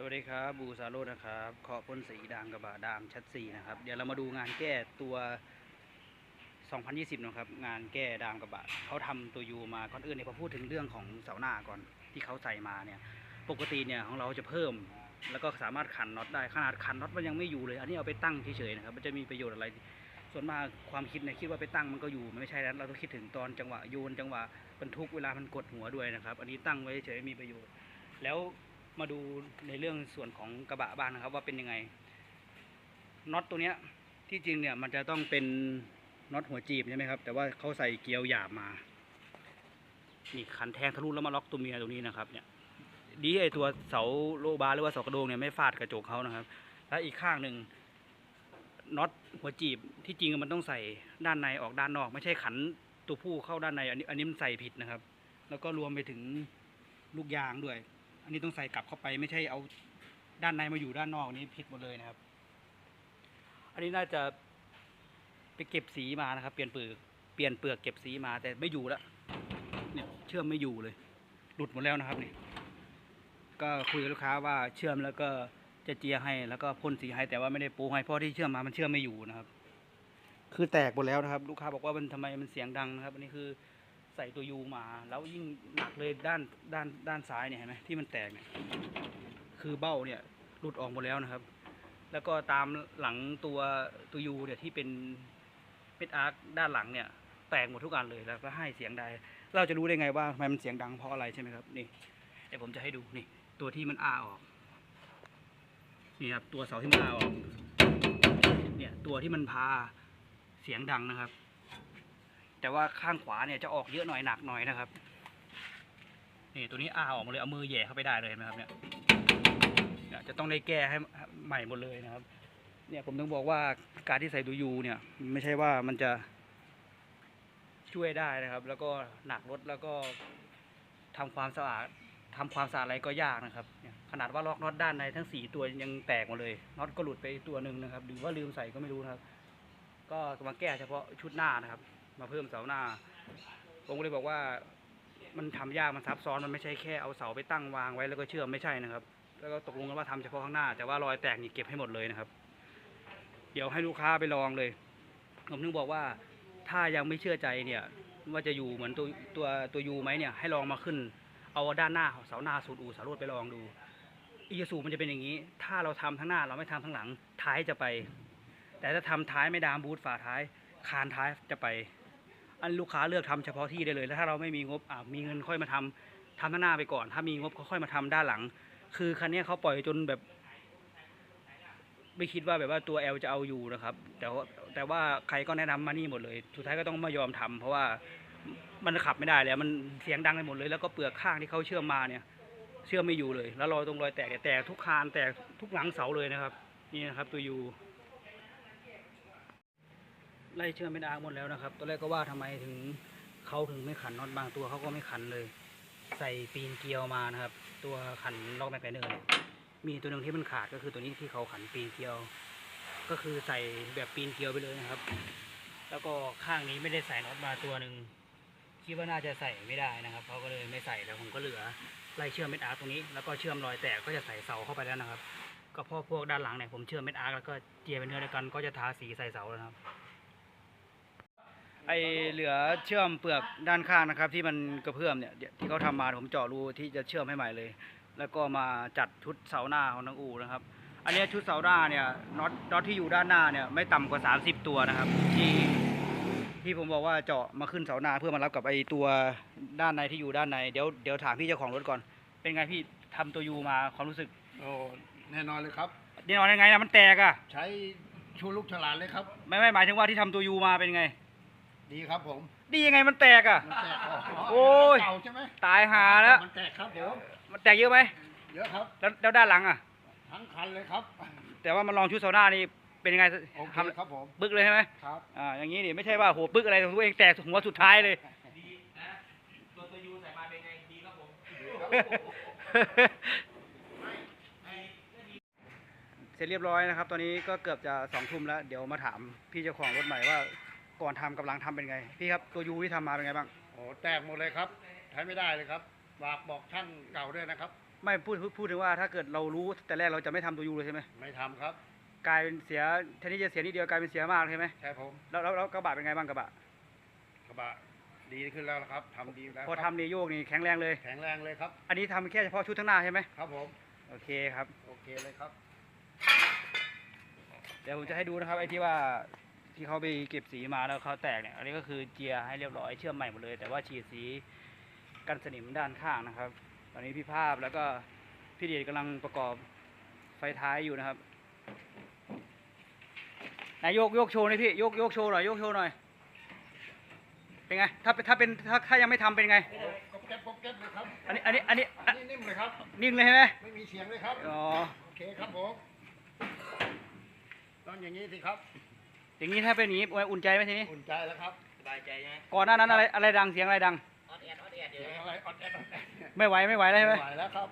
สวัสดีครับบูซาโรนะครับเคาะพ่นสีด่างกระบะดามชัดสีนะครับ เดี๋ยวเรามาดูงานแก้ตัว 2020นะครับ งานแก้ดามกระบะเขาทำตัวยูมาก่อนอื่นเนี่ยพอพูดถึงเรื่องของเสาหน้าก่อนที่เขาใส่มาเนี่ย ปกติเนี่ยของเราจะเพิ่ม แล้วก็สามารถขันน็อตได้ขนาดขันน็อตมันยังไม่อยู่เลย อันนี้เอาไปตั้งเฉยๆนะครับ มันจะมีประโยชน์อะไร ส่วนมากความคิดเนี่ยคิดว่าไปตั้งมันก็อยู่มันไม่ใช่แล้วเราต้องคิดถึงตอนจังหวะโยนจังหวะบรรทุกเวลามันกดหัวด้วยนะครับ อันนี้ตั้งไว้เฉยๆมีประโยชน์ แล้ว มาดูในเรื่องส่วนของกระบะบ้างนะครับ ว่าเป็นยังไงน็อตตัวเนี้ยที่จริงเนี่ยมันจะต้องเป็นน็อตหัวจีบใช่ไหมครับ แต่ว่าเขาใส่เกลียวหยาบมานี่ขันแทงทะลุแล้วมาล็อกตัวเมียตรงนี้นะครับ เนี่ย ดีไอตัวเสาโลบาหรือว่าเสากระโดงเนี่ยไม่ฟาดกระจกเขานะครับ แล้วอีกข้างหนึ่งน็อตหัวจีบที่จริงมันต้องใส่ด้านในออกด้านนอก ไม่ใช่ขันตัวผู้เข้าด้านใน อันนี้อันนี้มันใส่ผิดนะครับ แล้วก็รวมไปถึงลูกยางด้วย อันนี้ต้องใส่กลับเข้าไปไม่ใช่เอาด้านในมาอยู่ด้านนอกนี้ผิดหมดเลยนะครับ อันนี้น่าจะไปเก็บสีมานะครับ เปลี่ยนเปลือกเปลี่ยนเปลือกเก็บสีมาแต่ไม่อยู่แล้วเนี่ยเชื่อมไม่อยู่เลย หลุดหมดแล้วนะครับนี่ก็คุยกับลูกค้าว่าเชื่อมแล้วก็จะเจียให้แล้วก็พ่นสีให้แต่ว่าไม่ได้ปูให้เพราะที่เชื่อมมามันเชื่อมไม่อยู่นะครับ คือแตกหมดแล้วนะครับ ลูกค้าบอกว่ามันทำไมมันเสียงดังนะครับ อันนี้คือ ใส่ตัวยูมา แล้วยิ่งหนักเลยด้านด้านด้านซ้ายเนี่ยเห็นไหมที่มันแตกเนี่ยคือเบ้าเนี่ยหลุดออกหมดแล้วนะครับ แล้วก็ตามหลังตัวตัวยูเนี่ยที่เป็นเป็ดอาร์คด้านหลังเนี่ย แตกหมดทุกอันเลยแล้วก็ให้เสียงใดเราจะรู้ได้ไงว่าทำไมมันเสียงดังเพราะอะไรใช่ไหมครับนี่เดี๋ยวผมจะให้ดูนี่ ตัวที่มันอ้าออกนี่ครับตัวเสาที่มันอ้าออกเนี่ยตัวที่มันพาเสียงดังนะครับ แต่ว่าข้างขวาเนี่ยจะออกเยอะหน่อยหนักหน่อยนะครับ นี่ตัวนี้อ้าออกมาเลยเอามือแย่เข้าไปได้เลยเห็นไหมครับเนี่ยเนี่ยจะต้องได้แก้ให้ใหม่หมดเลยนะครับ เนี่ยผมต้องบอกว่าการที่ใส่ตัวยูเนี่ย ไม่ใช่ว่ามันจะช่วยได้นะครับ แล้วก็หนักรถแล้วก็ทำความสะอาดทำความสะอาดอะไรก็ยากนะครับ ขนาดว่าล็อกน็อตด้านในทั้งสี่ตัวยังแตกหมดเลยน็อตก็หลุดไปตัวหนึ่งนะครับ หรือว่าลืมใส่ก็ไม่รู้นะครับ ก็มาแก้เฉพาะชุดหน้านะครับ มาเพิ่มเสาหน้า ผมก็เลยบอกว่ามันทำยากมันซับซ้อนมันไม่ใช่แค่เอาเสาไปตั้งวางไว้แล้วก็เชื่อมไม่ใช่นะครับ แล้วก็ตกลงกันว่าทำเฉพาะข้างหน้า แต่ว่ารอยแตกนี่เก็บให้หมดเลยนะครับ เดี๋ยวให้ลูกค้าไปลองเลย ผมถึงบอกว่าถ้ายังไม่เชื่อใจเนี่ย ว่าจะอยู่เหมือนตัวตัวตัวยูไหมเนี่ยให้ลองมาขึ้น เอาด้านหน้าเสาหน้าสูตรอูสารวดไปลองดูอีซูมันจะเป็นอย่างนี้ ถ้าเราทำทั้งหน้าเราไม่ทำทั้งหลังท้ายจะไป แต่ถ้าทำท้ายไม่ดามบูทฝาท้าย คานท้ายจะไป อันลูกค้าเลือกทำเฉพาะที่ได้เลย แล้วถ้าเราไม่มีงบอ่ามีเงินค่อยมาทำทำหน้าไปก่อน ถ้ามีงบก็ค่อยมาทำด้านหลัง คือคันนี้เขาปล่อยจนแบบ ไม่คิดว่าแบบว่าตัว L จะเอาอยู่นะครับ แต่ว่าแต่ว่าใครก็แนะนำมานี่หมดเลย สุดท้ายก็ต้องมายอมทำเพราะว่ามันขับไม่ได้แล้วมันเสียงดังไปหมดเลย แล้วก็เปลือกข้างที่เขาเชื่อมมาเนี่ย เชื่อมไม่อยู่เลย แล้วรอยตรงรอยแตกแตกทุกคานแตกทุกหลังเสาเลยนะครับ นี่นะครับตัวยู ไล่เชื่อมไม่ได้หมดแล้วนะครับตอนแรกก็ว่าทำไมถึงเขาถึงไม่ขันน็อตบางตัวเขาก็ไม่ขันเลย ใส่ปีนเกลียวมานะครับ ตัวขันล็อกแม็กไนเนอร์เนี่ยมีตัวหนึ่งที่มันขาดก็คือตัวนี้ที่เขาขันปีนเกลียว ก็คือใส่แบบปีนเกลียวไปเลยนะครับ แล้วก็ข้างนี้ไม่ได้ใส่น็อตมาตัวหนึ่งคิดว่าน่าจะใส่ไม่ได้นะครับเขาก็เลยไม่ใส่แล้วผมก็เหลือไล่เชื่อมเม็ดอาร์ตรงนี้แล้วก็เชื่อมรอยแตกก็จะใส่เสาเข้าไปแล้วนะครับ ก็พอพวกด้านหลังเนี่ยผมเชื่อมเม็ดอาร์ตแล้วก็เจียเป็นเนื้อเดียวกันก็จะทาสีใส่เสาแล้วครับ ไอเหลือเชื่อมเปลือกด้านข้างนะครับ ที่มันกระเพื่อมเนี่ยเดี๋ยวที่เขาทำมาผมเจาะรูที่จะเชื่อมให้ใหม่เลย แล้วก็มาจัดชุดเสาหน้าของทางอู่นะครับ อันเนี้ยชุดเสาหน้าเนี่ยน็อตน็อตที่อยู่ด้านหน้าเนี่ยไม่ต่ำกว่า 30 ตัวนะครับ ที่ที่ผมบอกว่าเจาะมาขึ้นเสาหน้าเพื่อมารับกับไอตัวด้านในที่อยู่ด้านในเดี๋ยวเดี๋ยวถามพี่เจ้าของรถก่อน เป็นไงพี่ทำตัวยูมาความรู้สึกโอ้แน่นอนเลยครับเดี๋ยวยังไงนะมันแตกอะใช้ชูลูกฉลาดเลยครับ ไม่ไม่หมายถึงว่าที่ทำตัวยูมาเป็นไง ดีครับผมดียังไงมันแตกอะมันแตกออกโอ้ย เก่าใช่ไหมตายหาแล้ว มันแตกครับผมมันแตกเยอะไหมเยอะครับ แล้วแล้วด้านหลังอะทั้งคันเลยครับแต่ว่ามันลองชุดเสาหน้านี่เป็นยังไงโอเคทำครับผมบึกเลยใช่ไหมครับอ่าอย่างนี้นี่ไม่ใช่ว่าโหบึกอะไรตัวเองแตกหัวสุดท้ายเลย ตัวตัวยูใส่มาเป็นไงดีครับผมเสร็จเรียบร้อยนะครับ ตอนนี้ก็เกือบจะสองทุ่มแล้ว เดี๋ยวมาถามพี่เจ้าของรถใหม่ว่า ก่อนทำกำลังทำเป็นไง พี่ครับตัวยูที่ทำมาเป็นไงบ้างโอ้แตกหมดเลยครับใช้ไม่ได้เลยครับฝากบอกช่างเก่าด้วยนะครับ ไม่พูดพูดพูดถึงว่าถ้าเกิดเรารู้แต่แรกเราจะไม่ทำตัวยูเลยใช่ไหมไม่ทำครับ กลายเป็นเสียแทนที่จะเสียนิดเดียวกลายเป็นเสียมากใช่ไหมใช่ผมแล้วแล้วแล้วกระบะเป็นไงบ้างกระบะกระบะดีขึ้นแล้วนะครับทำดีแล้วพอครับทำนี่โยกนี่แข็งแรงเลย แข็งแรงเลยครับ อันนี้ทำแค่เฉพาะชุดทั้างหน้าใช่ไหมครับผมโอเคครับ โอเคเลยครับ เดี๋ยวผมจะให้ดูนะครับไอ้ที่ว่า ที่เขาไปเก็บสีมาแล้วเขาแตกเนี่ยอันนี้ก็คือเจียร์ให้เรียบร้อยเชื่อมใหม่หมดเลย แต่ว่าฉีดสีกันสนิมด้านข้างนะครับ ตอนนี้พี่ภาพแล้วก็พี่เดชกำลังประกอบไฟท้ายอยู่นะครับนายโยกโยกโชว์หน่อยพี่โยกโยกโชว์หน่อยโยกโชว์หน่อยเป็นไงถ้าเป็นถ้าเป็นถ้าถ้ายังไม่ทำเป็นไงกบเก็บกบเก็บเลยครับอันนี้อันนี้อันนี้อันนี้นิ่มเลยครับนิ่งเลยใช่ไหมไม่มีเสียงเลยครับอ๋อโอเคครับผมต้องอย่างนี้สิครับ อย่างนี้ถ้าเป็นอย่างนี้อุ่นใจไหมทีนี้ อุ่นใจแล้วครับสบายใจใช่ไหมก่อนหน้านั้นอะไรอะไรดังเสียงอะไรดัง ออดแอดออดแอดอยู่เสียงนะอะไรออดแอดออดแอดไม่ไหวไม่ไหวแล้วใช่ไหมไม่ไหวแล้วครับ